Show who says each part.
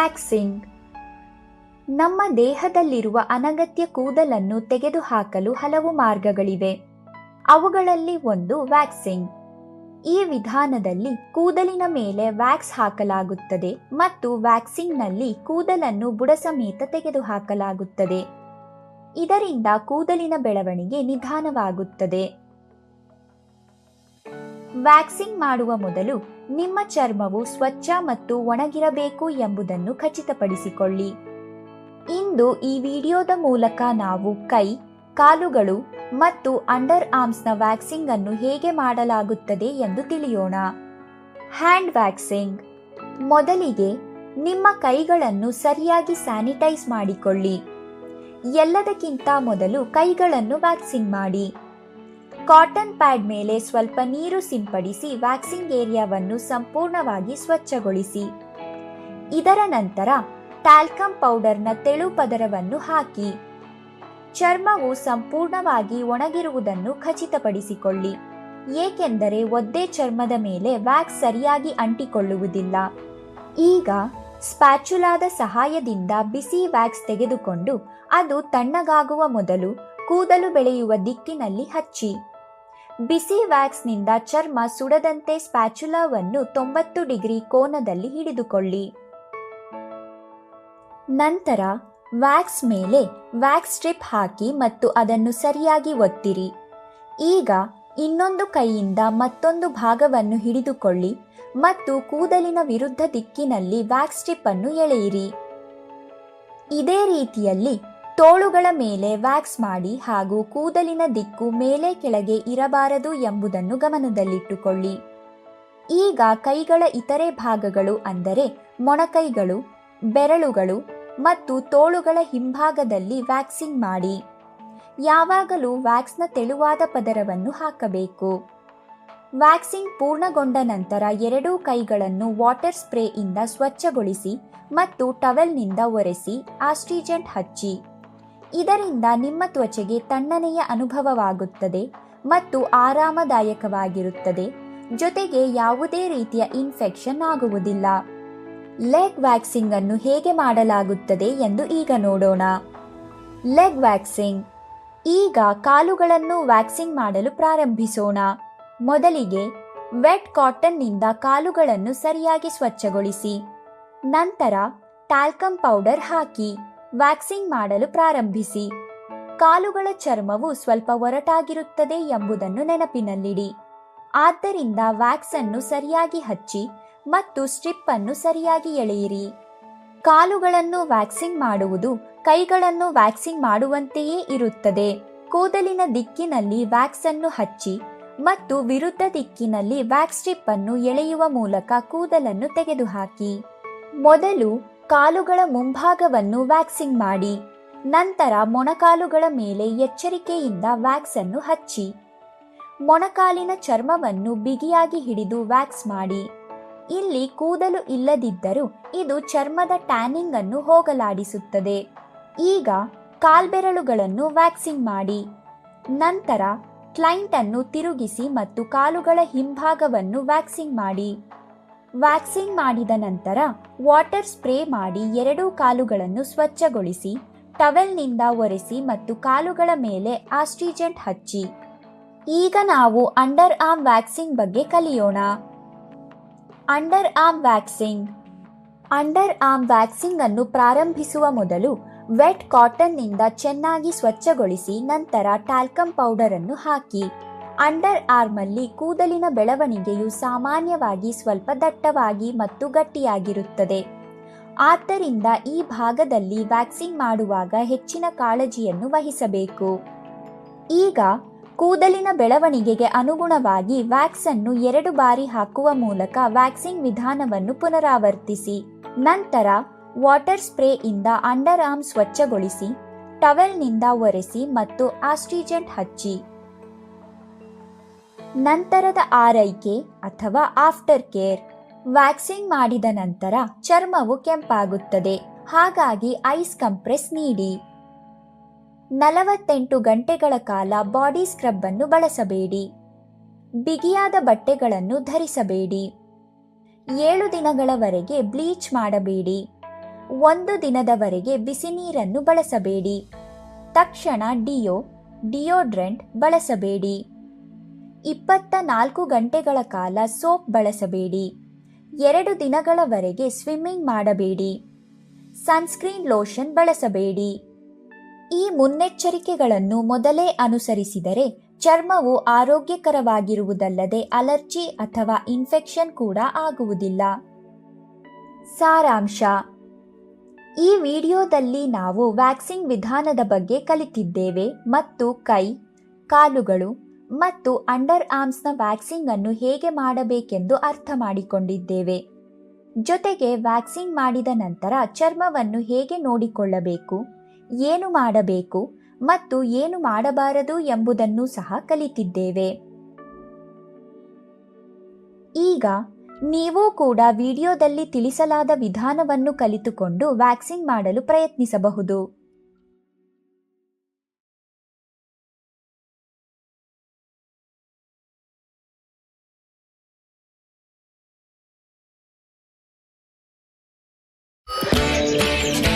Speaker 1: Waxing ನಮ್ಮ ದೇಹದಲ್ಲಿರುವ ಅನಗತ್ಯ ಕೂದಲನ್ನು ತೆಗೆದುಹಾಕಲು ಹಲವು ಮಾರ್ಗಗಳಿವೆ. ಅವುಗಳಲ್ಲಿ ಒಂದು ವ್ಯಾಕ್ಸಿಂಗ್ ಈ ವಿಧಾನದಲ್ಲಿ ಕೂದಲಿನ ಮೇಲೆ ವ್ಯಾಕ್ಸ್ ಹಾಕಲಾಗುತ್ತದೆ ಮತ್ತು ವ್ಯಾಕ್ಸಿಂಗ್ನಲ್ಲಿ ಕೂದಲನ್ನು ಬುಡ ಸಮೇತ ತೆಗೆದುಹಾಕಲಾಗುತ್ತದೆ. ಇದರಿಂದ ಕೂದಲಿನ ಬೆಳವಣಿಗೆ ನಿಧಾನವಾಗುತ್ತದೆ. ವ್ಯಾಕ್ಸಿಂಗ್ ಮಾಡುವ ಮೊದಲು ನಿಮ್ಮ ಚರ್ಮವು ಸ್ವಚ್ಛ ಮತ್ತು ಒಣಗಿರಬೇಕು ಎಂಬುದನ್ನು ಖಚಿತಪಡಿಸಿಕೊಳ್ಳಿ. ಇಂದು ಈ ವಿಡಿಯೋದ ಮೂಲಕ ನಾವು ಕೈ, ಕಾಲುಗಳು ಮತ್ತು ಅಂಡರ್ ಆರ್ಮ್ಸ್ನ ವ್ಯಾಕ್ಸಿಂಗ್ ಅನ್ನು ಹೇಗೆ ಮಾಡಲಾಗುತ್ತದೆ ಎಂದು ತಿಳಿಯೋಣ. Hand waxing. ಮೊದಲಿಗೆ ನಿಮ್ಮ ಕೈಗಳನ್ನು ಸರಿಯಾಗಿ ಸ್ಯಾನಿಟೈಸ್ ಮಾಡಿಕೊಳ್ಳಿ. ಎಲ್ಲದಕ್ಕಿಂತ ಮೊದಲು ಕೈಗಳನ್ನು ವ್ಯಾಕ್ಸಿಂಗ್ ಮಾಡಿ. ಕಾಟನ್ ಪ್ಯಾಡ್ ಮೇಲೆ ಸ್ವಲ್ಪ ನೀರು ಸಿಂಪಡಿಸಿ ವ್ಯಾಕ್ಸಿಂಗ್ ಏರಿಯಾವನ್ನು ಸಂಪೂರ್ಣವಾಗಿ ಸ್ವಚ್ಛಗೊಳಿಸಿ. ಇದರ ನಂತರ ಟ್ಯಾಲ್ಕಮ್ ಪೌಡರ್ನ ತೆಳು ಪದರವನ್ನು ಹಾಕಿ. ಚರ್ಮವು ಸಂಪೂರ್ಣವಾಗಿ ಒಣಗಿರುವುದನ್ನು ಖಚಿತಪಡಿಸಿಕೊಳ್ಳಿ. ಏಕೆಂದರೆ ಒದ್ದೆ ಚರ್ಮದ ಮೇಲೆ ವ್ಯಾಕ್ಸ್ ಸರಿಯಾಗಿ ಅಂಟಿಕೊಳ್ಳುವುದಿಲ್ಲ. ಈಗ ಸ್ಪ್ಯಾಚುಲಾದ ಸಹಾಯದಿಂದ ಬಿಸಿ ವ್ಯಾಕ್ಸ್ ತೆಗೆದುಕೊಂಡು ಅದು ತಣ್ಣಗಾಗುವ ಮೊದಲು ಕೂದಲು ಬೆಳೆಯುವ ದಿಕ್ಕಿನಲ್ಲಿ ಹಚ್ಚಿ. ಬಿಸಿ ವ್ಯಾಕ್ಸ್ನಿಂದ ಚರ್ಮ ಸುಡದಂತೆ ಸ್ಪ್ಯಾಚುಲಾವನ್ನು ತೊಂಬತ್ತು ಡಿಗ್ರಿ ಕೋನದಲ್ಲಿ ಹಿಡಿದುಕೊಳ್ಳಿ. ನಂತರ ವ್ಯಾಕ್ಸ್ ಮೇಲೆ ವ್ಯಾಕ್ಸ್ ಸ್ಟ್ರಿಪ್ ಹಾಕಿ ಮತ್ತು ಅದನ್ನು ಸರಿಯಾಗಿ ಒತ್ತಿರಿ. ಈಗ ಇನ್ನೊಂದು ಕೈಯಿಂದ ಮತ್ತೊಂದು ಭಾಗವನ್ನು ಹಿಡಿದುಕೊಳ್ಳಿ ಮತ್ತು ಕೂದಲಿನ ವಿರುದ್ಧ ದಿಕ್ಕಿನಲ್ಲಿ ವ್ಯಾಕ್ಸ್ ಸ್ಟ್ರಿಪ್ ಅನ್ನು ಎಳೆಯಿರಿ. ಇದೇ ರೀತಿಯಲ್ಲಿ ತೋಳುಗಳ ಮೇಲೆ ವ್ಯಾಕ್ಸ್ ಮಾಡಿ ಹಾಗೂ ಕೂದಲಿನ ದಿಕ್ಕು ಮೇಲೆ ಕೆಳಗೆ ಇರಬಾರದು ಎಂಬುದನ್ನು ಗಮನದಲ್ಲಿಟ್ಟುಕೊಳ್ಳಿ. ಈಗ ಕೈಗಳ ಇತರೆ ಭಾಗಗಳು ಅಂದರೆ ಮೊಣಕೈಗಳು, ಬೆರಳುಗಳು ಮತ್ತು ತೋಳುಗಳ ಹಿಂಭಾಗದಲ್ಲಿ ವ್ಯಾಕ್ಸಿಂಗ್ ಮಾಡಿ. ಯಾವಾಗಲೂ ವ್ಯಾಕ್ಸ್ನ ತೆಳುವಾದ ಪದರವನ್ನು ಹಾಕಬೇಕು. ವ್ಯಾಕ್ಸಿಂಗ್ ಪೂರ್ಣಗೊಂಡ ನಂತರ ಎರಡೂ ಕೈಗಳನ್ನು ವಾಟರ್ ಸ್ಪ್ರೇಯಿಂದ ಸ್ವಚ್ಛಗೊಳಿಸಿ ಮತ್ತು ಟವೆಲ್ನಿಂದ ಒರೆಸಿ ಆಸ್ಟ್ರಿಜೆಂಟ್ ಹಚ್ಚಿ. ಇದರಿಂದ ನಿಮ್ಮ ತ್ವಚೆಗೆ ತಣ್ಣನೆಯ ಅನುಭವವಾಗುತ್ತದೆ ಮತ್ತು ಆರಾಮದಾಯಕವಾಗಿರುತ್ತದೆ. ಜೊತೆಗೆ ಯಾವುದೇ ರೀತಿಯ ಇನ್ಫೆಕ್ಷನ್ ಆಗುವುದಿಲ್ಲ. ಲೆಗ್ ವ್ಯಾಕ್ಸಿಂಗ್ ಅನ್ನು ಹೇಗೆ ಮಾಡಲಾಗುತ್ತದೆ ಎಂದು ಈಗ ನೋಡೋಣ. Leg waxing. ಈಗ ಕಾಲುಗಳನ್ನು ವ್ಯಾಕ್ಸಿಂಗ್ ಮಾಡಲು ಪ್ರಾರಂಭಿಸೋಣ. ಮೊದಲಿಗೆ ವೆಟ್ ಕಾಟನ್ನಿಂದ ಕಾಲುಗಳನ್ನು ಸರಿಯಾಗಿ ಸ್ವಚ್ಛಗೊಳಿಸಿ. ನಂತರ, ಟ್ಯಾಲ್ಕಮ್ ಪೌಡರ್ ಹಾಕಿ. ವ್ಯಾಕ್ಸಿಂಗ್ ಮಾಡಲು ಪ್ರಾರಂಭಿಸಿ. ಕಾಲುಗಳ ಚರ್ಮವು ಸ್ವಲ್ಪ ಒರಟಾಗಿರುತ್ತದೆ ಎಂಬುದನ್ನು ನೆನಪಿನಲ್ಲಿಡಿ. ಆದ್ದರಿಂದ ವ್ಯಾಕ್ಸ್ ಅನ್ನು ಸರಿಯಾಗಿ ಹಚ್ಚಿ ಮತ್ತು ಸ್ಟ್ರಿಪ್ ಅನ್ನು ಸರಿಯಾಗಿ ಎಳೆಯಿರಿ. ಕಾಲುಗಳನ್ನು ವ್ಯಾಕ್ಸಿಂಗ್ ಮಾಡುವುದು ಕೈಗಳನ್ನು ವ್ಯಾಕ್ಸಿಂಗ್ ಮಾಡುವಂತೆಯೇ ಇರುತ್ತದೆ. ಕೂದಲಿನ ದಿಕ್ಕಿನಲ್ಲಿ ವ್ಯಾಕ್ಸ್ ಅನ್ನು ಹಚ್ಚಿ ಮತ್ತು ವಿರುದ್ಧ ದಿಕ್ಕಿನಲ್ಲಿ ವ್ಯಾಕ್ಸ್ ಸ್ಟ್ರಿಪ್ ಅನ್ನು ಎಳೆಯುವ ಮೂಲಕ ಕೂದಲನ್ನು ತೆಗೆದುಹಾಕಿ. ಮೊದಲು ಕಾಲುಗಳ ಮುಂಭಾಗವನ್ನು ವ್ಯಾಕ್ಸಿಂಗ್ ಮಾಡಿ, ನಂತರ ಮೊಣಕಾಲುಗಳ ಮೇಲೆ ಎಚ್ಚರಿಕೆಯಿಂದ ವ್ಯಾಕ್ಸ್ ಅನ್ನು ಹಚ್ಚಿ, ಮೊಣಕಾಲಿನ ಚರ್ಮವನ್ನು ಬಿಗಿಯಾಗಿ ಹಿಡಿದು ವ್ಯಾಕ್ಸ್ ಮಾಡಿ. ಇಲ್ಲಿ ಕೂದಲು ಇಲ್ಲದಿದ್ದರೂ ಇದು ಚರ್ಮದ ಟ್ಯಾನಿಂಗ್ ಅನ್ನು ಹೋಗಲಾಡಿಸುತ್ತದೆ. ಈಗ ಕಾಲ್ಬೆರಳುಗಳನ್ನು ವ್ಯಾಕ್ಸಿಂಗ್ ಮಾಡಿ, ನಂತರ ಕ್ಲೈಂಟ್ ಅನ್ನು ತಿರುಗಿಸಿ ಮತ್ತು ಕಾಲುಗಳ ಹಿಂಭಾಗವನ್ನು ವ್ಯಾಕ್ಸಿಂಗ್ ಮಾಡಿ. ವ್ಯಾಕ್ಸಿಂಗ್ ಮಾಡಿದ ನಂತರ ವಾಟರ್ ಸ್ಪ್ರೇ ಮಾಡಿ ಎರಡೂ ಕಾಲುಗಳನ್ನು ಸ್ವಚ್ಛಗೊಳಿಸಿ, ಟವೆಲ್ನಿಂದ ಒರೆಸಿ ಮತ್ತು ಕಾಲುಗಳ ಮೇಲೆ ಆಸ್ಟ್ರಿಜೆಂಟ್ ಹಚ್ಚಿ. ಈಗ ನಾವು ಅಂಡರ್ ಆರ್ಮ್ ವ್ಯಾಕ್ಸಿಂಗ್ ಬಗ್ಗೆ ಕಲಿಯೋಣ. Under arm waxing under arm waxing ಅನ್ನು ಪ್ರಾರಂಭಿಸುವ ಮೊದಲು ವೆಟ್ ಕಾಟನ್ನಿಂದ ಚೆನ್ನಾಗಿ ಸ್ವಚ್ಛಗೊಳಿಸಿ ನಂತರ ಟ್ಯಾಲ್ಕಮ್ ಪೌಡರ್ ಅನ್ನು ಹಾಕಿ. ಅಂಡರ್ ಆರ್ಮಲ್ಲಿ ಕೂದಲಿನ ಬೆಳವಣಿಗೆಯು ಸಾಮಾನ್ಯವಾಗಿ ಸ್ವಲ್ಪ ದಟ್ಟವಾಗಿ ಮತ್ತು ಗಟ್ಟಿಯಾಗಿರುತ್ತದೆ. ಆದ್ದರಿಂದ ಈ ಭಾಗದಲ್ಲಿ ವ್ಯಾಕ್ಸಿಂಗ್ ಮಾಡುವಾಗ ಹೆಚ್ಚಿನ ಕಾಳಜಿಯನ್ನು ವಹಿಸಬೇಕು. ಈಗ ಕೂದಲಿನ ಬೆಳವಣಿಗೆಗೆ ಅನುಗುಣವಾಗಿ ವ್ಯಾಕ್ಸ್ ಅನ್ನು ಎರಡು ಬಾರಿ ಹಾಕುವ ಮೂಲಕ ವ್ಯಾಕ್ಸಿಂಗ್ ವಿಧಾನವನ್ನು ಪುನರಾವರ್ತಿಸಿ. ನಂತರ ವಾಟರ್ ಸ್ಪ್ರೇ ಇಂದ ಅಂಡರ್ ಆರ್ಮ್ ಸ್ವಚ್ಛಗೊಳಿಸಿ, ಟವೆಲ್ನಿಂದ ಒರೆಸಿ ಮತ್ತು ಆಸ್ಟ್ರಿಜೆಂಟ್ ಹಚ್ಚಿ. ನಂತರದ ಆರೈಕೆ ಅಥವಾ ಆಫ್ಟರ್ ಕೇರ್. ವ್ಯಾಕ್ಸಿಂಗ್ ಮಾಡಿದ ನಂತರ ಚರ್ಮವು ಕೆಂಪಾಗುತ್ತದೆ. ಹಾಗಾಗಿ ಐಸ್ ಕಂಪ್ರೆಸ್ ನೀಡಿ. ನಲವತ್ತೆಂಟು ಗಂಟೆಗಳ ಕಾಲ ಬಾಡಿ ಸ್ಕ್ರಬ್ ಅನ್ನು ಬಳಸಬೇಡಿ. ಬಿಗಿಯಾದ ಬಟ್ಟೆಗಳನ್ನು ಧರಿಸಬೇಡಿ. ಏಳು ದಿನಗಳವರೆಗೆ ಬ್ಲೀಚ್ ಮಾಡಬೇಡಿ. ಒಂದು ದಿನದವರೆಗೆ ಬಿಸಿ ನೀರನ್ನು ಬಳಸಬೇಡಿ. ತಕ್ಷಣ ಡಿಯೋ, ಡಿಯೋಡ್ರೆಂಟ್ ಬಳಸಬೇಡಿ. ಇಪ್ಪತ್ತ ನಾಲ್ಕು ಗಂಟೆಗಳ ಕಾಲ ಸೋಪ್ ಬಳಸಬೇಡಿ. ಎರಡು ದಿನಗಳವರೆಗೆ ಸ್ವಿಮ್ಮಿಂಗ್ ಮಾಡಬೇಡಿ. ಸನ್ಸ್ಕ್ರೀನ್ ಲೋಷನ್ ಬಳಸಬೇಡಿ. ಈ ಮುನ್ನೆಚ್ಚರಿಕೆಗಳನ್ನು ಮೊದಲೇ ಅನುಸರಿಸಿದರೆ ಚರ್ಮವು ಆರೋಗ್ಯಕರವಾಗಿರುವುದಲ್ಲದೆ ಅಲರ್ಜಿ ಅಥವಾ ಇನ್ಫೆಕ್ಷನ್ ಕೂಡ ಆಗುವುದಿಲ್ಲ. ಸಾರಾಂಶ. ಈ ವಿಡಿಯೋದಲ್ಲಿ ನಾವು ವ್ಯಾಕ್ಸಿಂಗ್ ವಿಧಾನದ ಬಗ್ಗೆ ಕಲಿತಿದ್ದೇವೆ ಮತ್ತು ಕೈ, ಕಾಲುಗಳು ಮತ್ತು ಅಂಡರ್ ಆರ್ಮ್ಸ್ನ ವ್ಯಾಕ್ಸಿಂಗ್ ಅನ್ನು ಹೇಗೆ ಮಾಡಬೇಕೆಂದು ಅರ್ಥ ಮಾಡಿಕೊಂಡಿದ್ದೇವೆ. ಜೊತೆಗೆ ವ್ಯಾಕ್ಸಿಂಗ್ ಮಾಡಿದ ನಂತರ ಚರ್ಮವನ್ನು ಹೇಗೆ ನೋಡಿಕೊಳ್ಳಬೇಕು, ಏನು ಮಾಡಬೇಕು ಮತ್ತು ಏನು ಮಾಡಬಾರದು ಎಂಬುದನ್ನು ಸಹ ಕಲಿತಿದ್ದೇವೆ. ಈಗ ನೀವು ಕೂಡ ವಿಡಿಯೋದಲ್ಲಿ ತಿಳಿಸಲಾದ ವಿಧಾನವನ್ನು ಕಲಿತುಕೊಂಡು ವ್ಯಾಕ್ಸಿಂಗ್ ಮಾಡಲು ಪ್ರಯತ್ನಿಸಬಹುದು. Thank you.